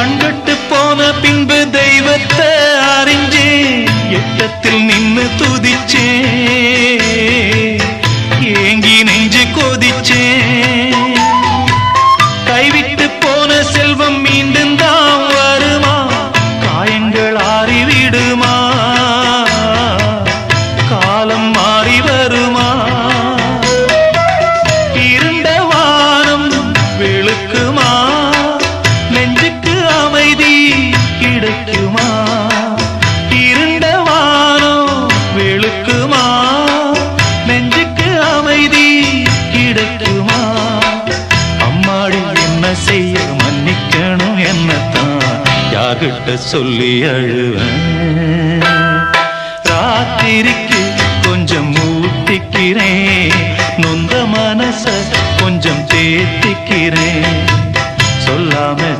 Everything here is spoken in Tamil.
கண்கட்டு போன பின்பு தெய்வத்தை அறிஞ்சேன் எட்டத்தில் நின்று துதிச்சே. ஏங்கி நெஞ்சு கொதிச்சே. கைவிட்டு போன செல்வம் மீண்டும் கிடைக்குமா? இருண்ட வானம் வெளுக்குமா? நெஞ்சுக்கு அமைதி கிடைக்குமா? அம்மாடி என்ன செய்ய மன்னிக்கணும் என்னத்தான்? யார்கிட்ட சொல்லி அழுவேன்? ராத்திரிக்கு கொஞ்சம் ஊட்டிக்கிறேன். நொந்த மனச கொஞ்சம் தேத்திக்கிறேன். சொல்லாம